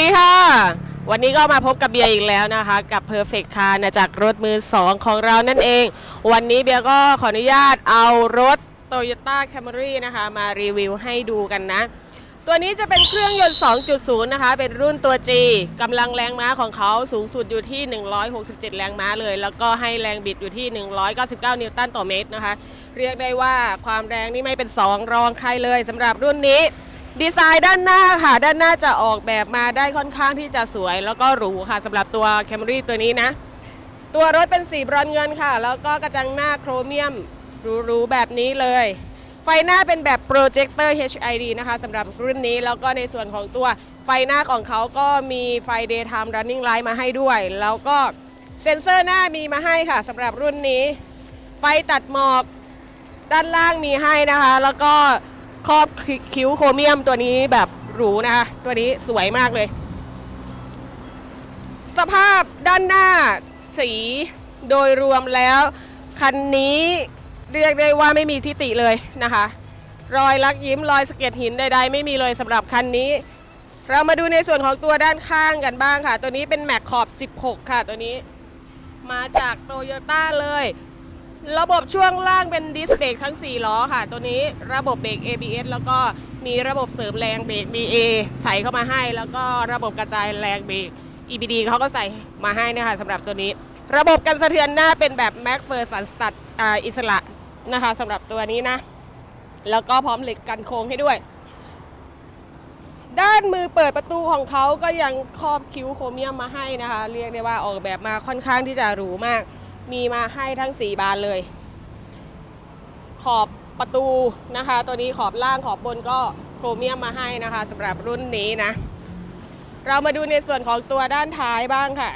วัสดีค่ะ วันนี้ก็มาพบกับเบียร์อีกแล้วนะคะ กับ Perfect Car นะจากรถมือ 2 ของเรานั่นเอง วันนี้เบียร์ก็ขออนุญาตเอารถ Toyota Camry นะคะ มารีวิวให้ดูกันนะ ตัวนี้จะเป็นเครื่องยนต์ 2.0 นะคะ เป็นรุ่นตัว G กำลังแรงม้าของเขาสูงสุดอยู่ที่ 167 แรงม้าเลย แล้วก็ให้แรงบิดอยู่ที่ 199 นิวตันต่อเมตรนะคะ เรียกได้ว่าความแรงนี่ไม่เป็น2รองใครเลยสำหรับรุ่นนี้ ดีไซน์ด้านหน้าค่ะ ด้านหน้าจะออกแบบมาได้ค่อนข้างที่จะสวย แล้วก็หรูค่ะสำหรับตัว Camry ตัวนี้นะ ตัวรถเป็นสีบรอนเงินค่ะ แล้วก็กระจังหน้าโครเมียมหรูๆแบบนี้เลย ไฟหน้าเป็นแบบโปรเจคเตอร์ HID นะคะสำหรับรุ่นนี้แล้วก็ในส่วนของตัวไฟหน้าของเขาก็มีไฟ Daytime Running Light มาให้ด้วย แล้วก็เซ็นเซอร์หน้ามีมาให้ค่ะสำหรับรุ่นนี้ ไฟตัดหมอกด้านล่างมีให้นะคะ แล้วก็ ครอบคิ้วโครเมียมตัวนี้แบบหรูนะคะ ตัวนี้สวยมากเลย สภาพด้านหน้าสีโดยรวมแล้ว คันนี้เรียกได้ว่าไม่มีทิติเลยนะคะ รอยลักยิ้มรอยสะเก็ดหินใดๆ ไม่มีเลยสำหรับคันนี้ เรามาดูในส่วนของตัวด้านข้างกันบ้างค่ะ ตัวนี้เป็นแม็กขอบ 16 ค่ะตัวนี้ มาจากโตโยต้าเลย ระบบช่วงล่างเป็นดิสเบรกทั้ง 4 ล้อค่ะ ตัวนี้ระบบเบรก ABS แล้วก็มีระบบเสริมแรงเบรก BA ใส่เข้ามาให้ แล้วก็ระบบกระจายแรงเบรก EBD เขาก็ใส่มาให้นะคะสำหรับตัวนี้ ระบบกันสะเทือนหน้าเป็นแบบ Mac f e r s u n สตัดอิสระนะคะสำหรับตัวนี้นะ แล้วก็พร้อมเหล็กกันโค้งให้ด้วย ด้านมือเปิดประตูของเขาก็ยังครอบคิ้วโครเมียมมาให้นะคะ เรียกได้ว่าออกแบบมาค่อนข้างที่จะหรูมาก มีมาให้ทั้ง 4 บานเลย ขอบประตูนะคะ ตัวนี้ขอบล่างขอบบนก็โครเมียมมาให้นะคะสำหรับรุ่นนี้นะ เรามาดูในส่วนของตัวด้านท้ายบ้างค่ะ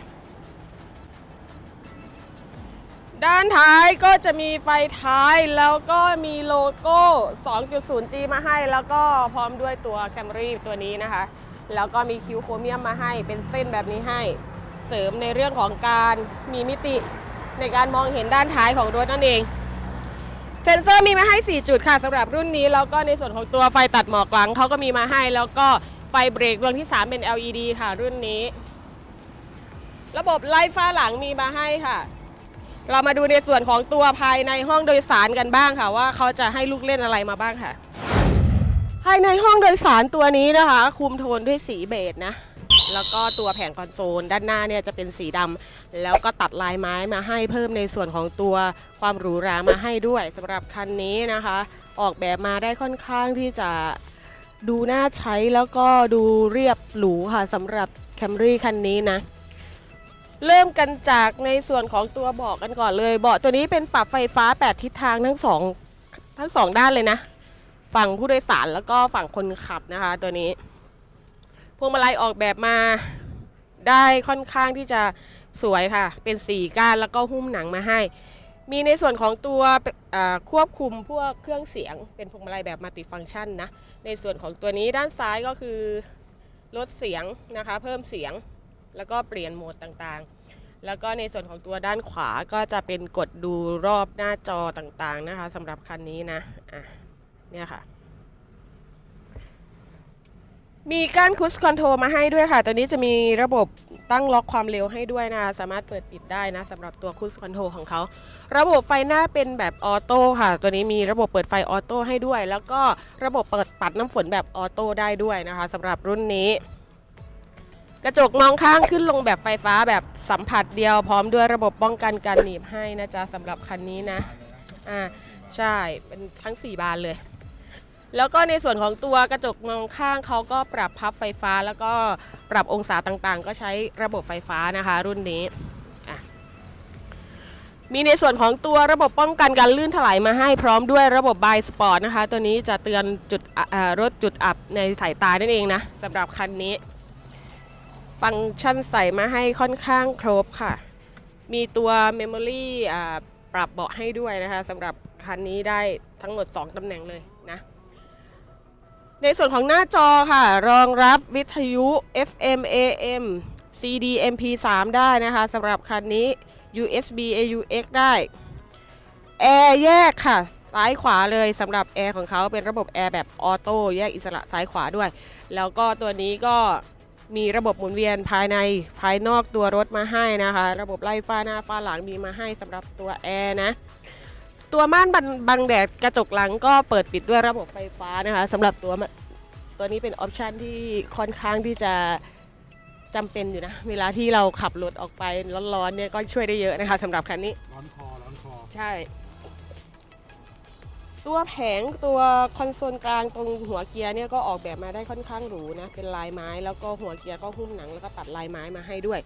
ด้านท้ายก็จะมีไฟท้ายแล้วก็มีโลโก้ 2.0G มาให้ แล้วก็พร้อมด้วยตัว Camry ตัวนี้นะคะ แล้วก็มีคิวโครเมียมมาให้เป็นเส้นแบบนี้ให้ เสริมในเรื่องของการมีมิติ ในการมองเห็นด้านท้ายของรถนั่นเองเซ็นเซอร์มีมาให้ 4 จุดค่ะสำหรับรุ่นนี้ แล้วก็ในส่วนของตัวไฟตัดหมอกหลังเขาก็มีมาให้ แล้วก็ไฟเบรกดวงที่ 3 เป็น LED ค่ะ รุ่นนี้ ระบบไล่ฟ้าหลังมีมาให้ค่ะ เรามาดูในส่วนของตัวภายในห้องโดยสารกันบ้างค่ะ ว่าเขาจะให้ลูกเล่นอะไรมาบ้างค่ะ ภายในห้องโดยสารตัวนี้นะคะ คุมโทนด้วยสีเบจนะ แล้วก็ตัวแผงคอนโซลด้านหน้าเนี่ยจะเป็นสีดำแล้วก็ตัดลายไม้มาให้เพิ่มในส่วนของตัวความหรูหรามาให้ด้วยสำหรับคันนี้นะคะ ออกแบบมาได้ค่อนข้างที่จะดูน่าใช้แล้วก็ดูเรียบหรูค่ะสำหรับ Camry คันนี้นะ เริ่มกันจากในส่วนของตัวเบาะกันก่อนเลยเบาะตัวนี้เป็นปรับไฟฟ้า 8 ทิศทางทั้งสองทั้งสองด้านเลยนะ ฝั่งผู้โดยสารแล้วก็ฝั่งคนขับนะคะตัวนี้ พวงมาลัยออกแบบมาได้ค่อนข้างที่จะสวยค่ะ เป็นสีก้านแล้วก็หุ้มหนังมาให้ มีในส่วนของตัวควบคุมพวกเครื่องเสียง เป็นพวงมาลัยแบบมัลติฟังก์ชันนะ ในส่วนของตัวนี้ด้านซ้ายก็คือลดเสียงนะคะ เพิ่มเสียงแล้วก็เปลี่ยนโหมดต่างๆ แล้วก็ในส่วนของตัวด้านขวาก็จะเป็นกดดูรอบหน้าจอต่างๆนะคะสำหรับคันนี้นะ อะ เนี่ยค่ะ มีการคุชคอนโทรลมาให้ด้วยค่ะ ตัวนี้จะมีระบบตั้งล็อกความเร็วให้ด้วยนะ สามารถเปิดปิดได้นะสำหรับตัวคุชคอนโทรลของเขา ระบบไฟหน้าเป็นแบบออโต้ค่ะ ตัวนี้มีระบบเปิดไฟออโต้ให้ด้วย แล้วก็ระบบเปิดปัดน้ำฝนแบบออโต้ได้ด้วยนะคะสำหรับรุ่นนี้ กระจกมองข้างขึ้นลงแบบไฟฟ้าแบบสัมผัสเดียวพร้อมด้วยระบบป้องกันการหนีบให้นะจ๊ะสำหรับคันนี้นะ อ่า ใช่ เป็นทั้ง 4 บานเลย แล้วก็ในส่วนของตัวกระจกมองข้างเขาก็ปรับพับไฟฟ้า แล้วก็ปรับองศาต่างๆ ก็ใช้ระบบไฟฟ้านะคะ รุ่นนี้ มีในส่วนของตัวระบบป้องกันการลื่นถลายมาให้พร้อมด้วยระบบบายสปอร์ตนะคะ ตัวนี้จะเตือนจุดรถจุดอับในสายตานั่นเองนะสำหรับคันนี้ ฟังก์ชันใส่มาให้ค่อนข้างครบค่ะ มีตัว Memory อ่ปรับเบาะให้ด้วยนะคะสำหรับคันนี้ได้ทั้งหมด 2ตำแหน่งเลย ในส่วนของหน้าจอค่ะ รองรับวิทยุ FM AM CD MP3 ได้นะคะสำหรับคันนี้ USB AUX ได้แอร์แยกค่ะ ซ้ายขวาเลยสำหรับแอร์ของเขาเป็นระบบแอร์แบบออโต้แยกอิสระซ้ายขวาด้วย แล้วก็ตัวนี้ก็มีระบบหมุนเวียนภายในภายนอกตัวรถมาให้นะคะ ระบบไล่ฟ้าหน้าฟ้าหลังมีมาให้สำหรับตัวแอร์นะ ตัวม่านบังบังแดดกระจกหลังก็เปิดปิดด้วยระบบไฟฟ้านะคะสำหรับตัวมตัวนี้เป็นออปชันที่ค่อนข้างที่จะจำเป็นอยู่นะ เวลาที่เราขับรถออกไปร้อนๆเนี่ยก็ช่วยได้เยอะนะคะสำหรับคันนี้ ร้อนคอ ร้อนคอ ใช่ ตัวแผงตัวคอนโซลกลางตรงหัวเกียร์เนี่ยก็ออกแบบมาได้ค่อนข้างหรูนะ เป็นลายไม้แล้วก็หัวเกียร์ก็หุ้มหนังแล้วก็ตัดลายไม้มาให้ด้วย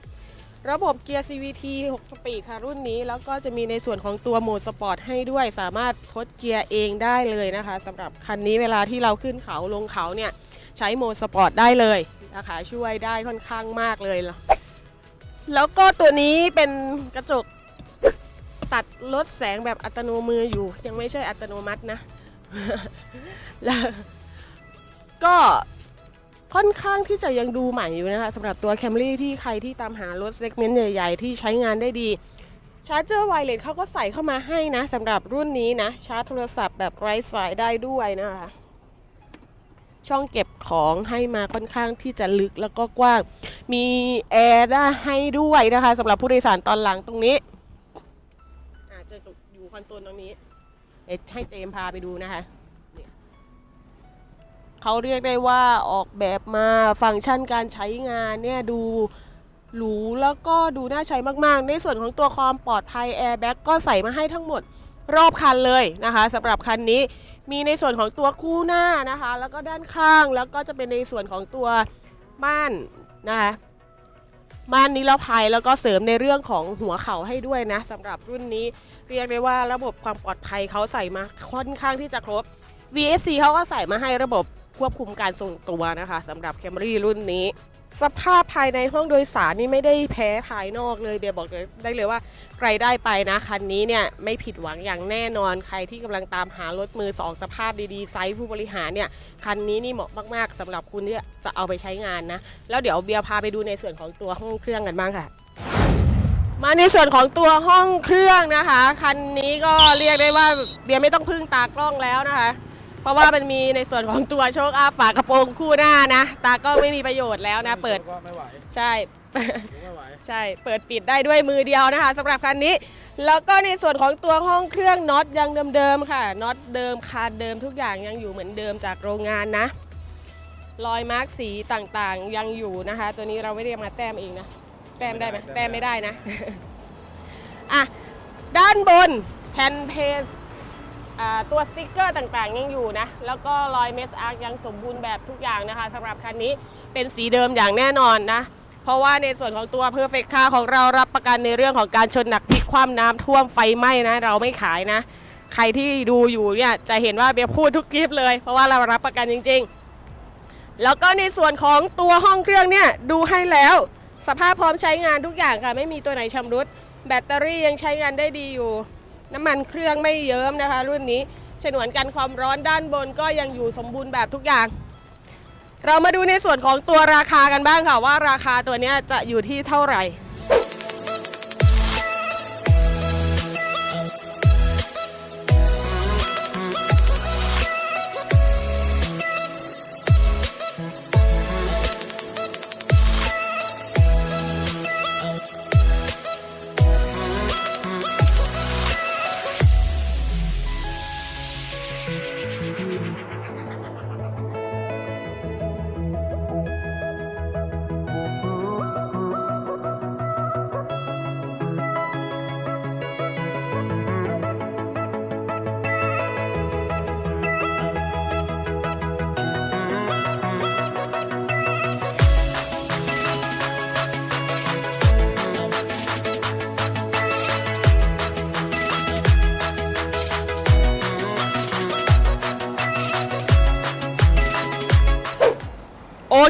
ระบบเกียร์ CVT 6 สปีดค่ะรุ่นนี้แล้วก็จะมีในส่วนของตัวโหมดสปอร์ตให้ด้วย สามารถทดเกียร์เองได้เลยนะคะสำหรับคันนี้เวลาที่เราขึ้นเขาลงเขาเนี่ยใช้โหมดสปอร์ตได้เลยนะคะช่วยได้ค่อนข้างมากเลย แล้วก็ตัวนี้เป็นกระจกตัดลดแสงแบบอัตโนมืออยู่ ยังไม่ใช่อัตโนมัตินะแล้วก็ ค่อนข้างที่จะยังดูใหม่อยู่นะคะสำหรับตัว Camry ที่ใครที่ตามหารถเซกเมนต์ใหญ่ ๆ ที่ใช้งานได้ดีชาร์จเจอร์ไวเลสเขาก็ใส่เข้ามาให้นะสำหรับรุ่นนี้นะชาร์จโทรศัพท์แบบไร้สายได้ด้วยนะคะช่องเก็บของให้มาค่อนข้างที่จะลึกแล้วก็กว้าง มีแอร์ได้ให้ด้วยนะคะสำหรับผู้โดยสารตอนหลังตรงนี้อาจจะอยู่คอนโซลตรงนี้เดี๋ยวให้เจมพาไปดูนะคะ เขาเรียกได้ว่าออกแบบมาฟังก์ชันการใช้งานเนี่ยดูหรูแล้วก็ดูน่าใช้มากๆ ในส่วนของตัวความปลอดภัยแอร์แบ็กก็ใส่มาให้ทั้งหมดรอบคันเลยนะคะสำหรับคันนี้มีในส่วนของตัวคู่หน้านะคะ แล้วก็ด้านข้างแล้วก็จะเป็นในส่วนของตัวม่านนะคะม่านนิรภัยแล้วก็เสริมในเรื่องของหัวเข่าให้ด้วยนะสำหรับรุ่นนี้เรียกได้ว่าระบบความปลอดภัยเขาใส่มาค่อนข้างที่จะครบ VSC เขาก็ใส่มาให้ระบบ ควบคุมการทรงตัวนะคะสำหรับ Camry รุ่นนี้ สภาพภายในห้องโดยสารนี่ไม่ได้แพ้ภายนอกเลยเบียบอกเลยได้เลยว่าใครได้ไปนะคันนี้เนี่ยไม่ผิดหวังอย่างแน่นอนใครที่กำลังตามหารถมือสองสภาพดีๆไซส์ผู้บริหารเนี่ยคันนี้นี่เหมาะมากๆสำหรับคุณที่จะเอาไปใช้งานนะแล้วเดี๋ยวเบียพาไปดูในส่วนของตัวห้องเครื่องกันบ้างค่ะมาในส่วนของตัวห้องเครื่องนะคะ คันนี้ก็เรียกได้ว่าเบียร์ไม่ต้องพึ่งตากล้องแล้วนะคะ เพราะว่ามันมีในส่วนของตัวโชคอัพฝากระโปรงคู่หน้านะ ตากล้องไม่มีประโยชน์แล้วนะ เปิดก็ไม่ไหวใช่ ไม่ไหว ใช่ เปิดปิดได้ด้วยมือเดียวนะคะสำหรับคันนี้ แล้วก็ในส่วนของตัวห้องเครื่องน็อตยังเดิมๆค่ะ น็อตเดิมคานเดิมทุกอย่างยังอยู่เหมือนเดิมจากโรงงานนะ รอยมาร์กสีต่างๆยังอยู่นะคะ ตัวนี้เราไม่ได้มาแต้มเองนะ แต้มได้ไหมแต้มไม่ได้นะ อะ ด้านบนแผ่นเพจอ่า ตัวสติกเกอร์ต่างๆ ยังอยู่นะ แล้วก็รอยเมสอาร์ยังสมบูรณ์แบบทุกอย่างนะคะสำหรับคันนี้เป็นสีเดิมอย่างแน่นอนนะ เพราะว่าในส่วนของตัว Perfect Car ของเรารับประกันในเรื่องของการชนหนักพลิกคว่ำน้ำท่วมไฟไหม้นะ เราไม่ขายนะ ใครที่ดูอยู่เนี่ยจะเห็นว่าเบียร์พูดทุกคลิปเลย เพราะว่าเรารับประกันจริง ๆ แล้วก็ในส่วนของตัวห้องเครื่องเนี่ยดูให้แล้วสภาพพร้อมใช้งานทุกอย่างค่ะไม่มีตัวไหนชำรุด แบตเตอรี่ยังใช้งานได้ดีอยู่ น้ำมันเครื่องไม่เยิ้มนะคะ รุ่นนี้ฉนวนกันความร้อนด้านบนก็ยังอยู่สมบูรณ์แบบทุกอย่าง เรามาดูในส่วนของตัวราคากันบ้างค่ะว่าราคาตัวนี้จะอยู่ที่เท่าไหร่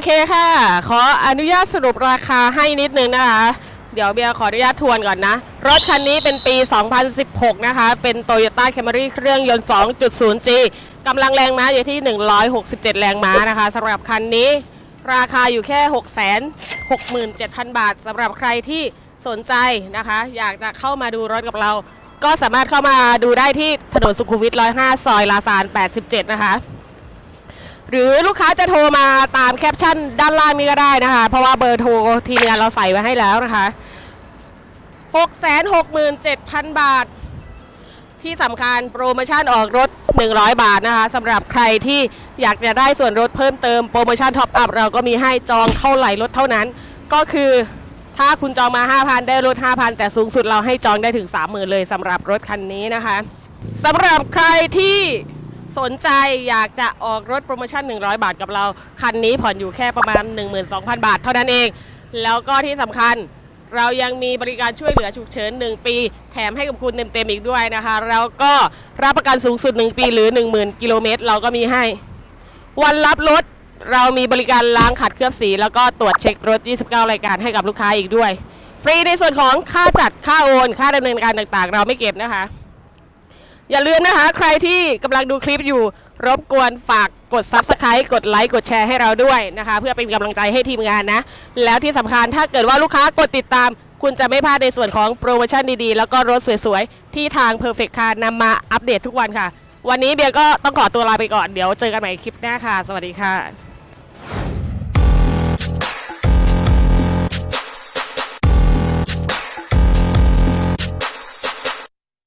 เคค่ะ ขออนุญาตสรุปราคาให้นิดนึงนะคะ เดี๋ยวเบียร์ขออนุญาตทวนก่อนนะ รถคันนี้เป็นปี 2016 นะคะ เป็น Toyota Camry เครื่องยนต์ 2.0G กำลังแรงม้าอยู่ที่ 167 แรงม้านะคะสำหรับคันนี้ราคาอยู่แค่ 667,000 บาทสำหรับใครที่สนใจนะคะ อยากจะเข้ามาดูรถกับเรา ก็สามารถเข้ามาดูได้ที่ถนนสุขุมวิท105 ซอยลาซาน 87 นะคะ หรือลูกค้าจะโทรมาตามแคปชั่นด้านล่างนี้ก็ได้นะคะ เพราะว่าเบอร์โทรทีมงานเราใส่ไว้ให้แล้วนะคะ 667,000 บาท ที่สำคัญโปรโมชั่นออกรถ 100 บาทนะคะสำหรับใครที่อยากจะได้ส่วนลดเพิ่มเติมโปรโมชั่นท็อปอัพเราก็มีให้จองเท่าไหร่ลดเท่านั้น ก็คือถ้าคุณจองมา 5,000 ได้ลด 5,000 แต่สูงสุดเราให้จองได้ถึง 30,000 เลยสำหรับรถคันนี้นะคะสำหรับใครที่ สนใจอยากจะออกรถโปรโมชั่น 100 บาทกับเรา คันนี้ผ่อนอยู่แค่ประมาณ 12,000 บาทเท่านั้นเอง แล้วก็ที่สำคัญเรายังมีบริการช่วยเหลือฉุกเฉิน 1 ปี แถมให้กับคุณเต็มๆอีกด้วยนะคะ แล้วก็รับประกันสูงสุด 1 ปีหรือ 10,000 กิโลเมตร เราก็มีให้ วันรับรถเรามีบริการล้างขัดเคลือบสี แล้วก็ตรวจเช็ครถ 29 รายการให้กับลูกค้าอีกด้วย ฟรีในส่วนของค่าจัดค่าโอน ค่าดำเนินการต่างๆ เราไม่เก็บนะคะ อย่าลืมนะคะ ใครที่กำลังดูคลิปอยู่รบกวนฝากกด Subscribe กดไลค์กดแชร์ให้เราด้วยนะคะ เพื่อเป็นกำลังใจให้ทีมงานนะ แล้วที่สำคัญถ้าเกิดว่าลูกค้ากดติดตาม คุณจะไม่พลาดในส่วนของโปรโมชั่นดีๆ แล้วก็รถสวยๆ ที่ทาง Perfect Car นำมาอัปเดตทุกวันค่ะ วันนี้เบียร์ก็ต้องขอตัวลาไปก่อนเดี๋ยวเจอกันใหม่คลิปหน้าค่ะ สวัสดีค่ะ